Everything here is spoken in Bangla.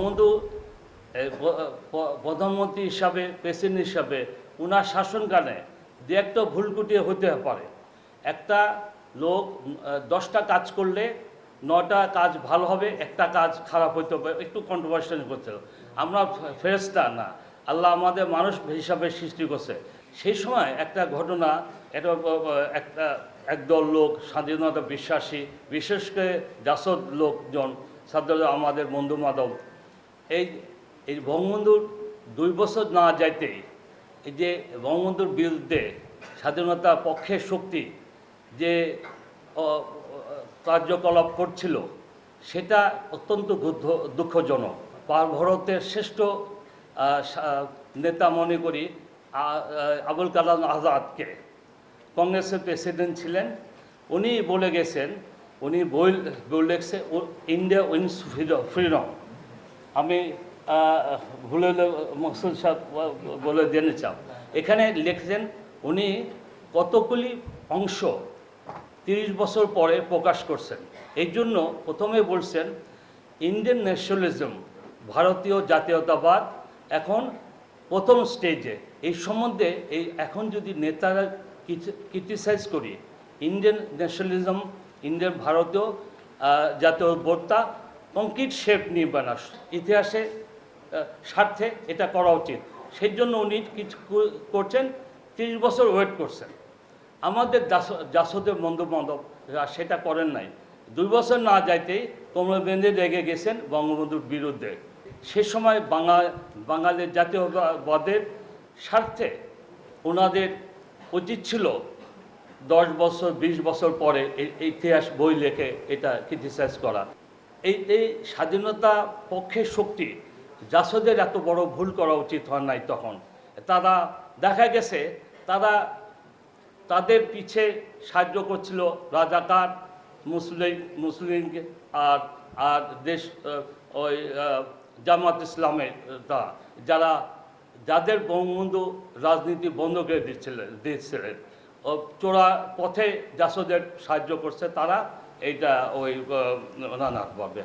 বঙ্গবন্ধু প্রধানমন্ত্রী হিসাবে, প্রেসিডেন্ট হিসাবে ওনার শাসনকালে দু একটা ভুলকুটি হতে পারে। একটা লোক দশটা কাজ করলে নটা কাজ ভালো হবে, একটা কাজ খারাপ হতে হবে, একটু কন্ট্রোভার্সিয়াল করতে আমরা ফে- ফেরেশতা না, আল্লাহ আমাদের মানুষ হিসাবে সৃষ্টি করছে। সেই সময় একটা ঘটনা ব- একটা একদল লোক, স্বাধীনতা বিশ্বাসী, বিশেষ করে জাসদ লোকজন সাদ্দার আমাদের বন্ধু মাধব এই এই বঙ্গবন্ধুর দুই বছর না যাইতেই এই যে বঙ্গবন্ধুর বিরুদ্ধে স্বাধীনতা পক্ষের শক্তি যে কার্যকলাপ করছিল, সেটা অত্যন্ত দুঃখজনক। ভারতের শ্রেষ্ঠ নেতা মনে করি আবুল কালাম আজাদকে। কংগ্রেসের প্রেসিডেন্ট ছিলেন, উনি বলে গেছেন, উনি বই বই লিখছে ইন্ডিয়া উইন্স ফ্রিডম। আমি ভুলে মকসুদ সাহেব বলে জেনে চাও এখানে লিখছেন, উনি কতগুলি অংশ তিরিশ বছর পরে প্রকাশ করছেন। এই জন্য প্রথমে বলছেন, ইন্ডিয়ান ন্যাশনালিজম, ভারতীয় জাতীয়তাবাদ এখন প্রথম স্টেজে। এই সম্বন্ধে এই এখন যদি নেতারা ক্রিটিসাইজ করি, ইন্ডিয়ান ন্যাশনালিজম, ইন্ডিয়ান ভারতীয় জাতীয় জাতীয়বোধতা কংক্রিট শেপ নিয়ে বানাস ইতিহাসে স্বার্থে এটা করা উচিত। সেই জন্য উনি কিছু করছেন, তিরিশ বছর ওয়েট করছেন। আমাদের জাস- জাসদের বন্ধু বান্ধব সেটা করেন নাই। দুই বছর না যাইতেই বেঁধে রেগে গেছেন বঙ্গবন্ধুর বিরুদ্ধে। সে সময় বাঙাল বাঙালির জাতীয়বাদের স্বার্থে ওনাদের উচিত ছিল দশ বছর, বিশ বছর পরে ইতিহাস বই লেখে এটা ক্রিটিসাইজ করা। এই এই স্বাধীনতা পক্ষের শক্তি জাসদের এত বড় ভুল করা উচিত হয় নাই তখন। তারা দেখা গেছে, তারা তাদের পিছে সাহায্য করছিল রাজাকার, মুসলিম মুসলিমকে আর আর দেশ ওই জামাত ইসলামের তা, যারা, যাদের বঙ্গবন্ধু রাজনীতি বন্ধ করে দিচ্ছিলেন। দিচ্ছিলেন চোরা পথে জাসদের সাহায্য করছে তারা। এইটা ওই আহ, নানাভাবে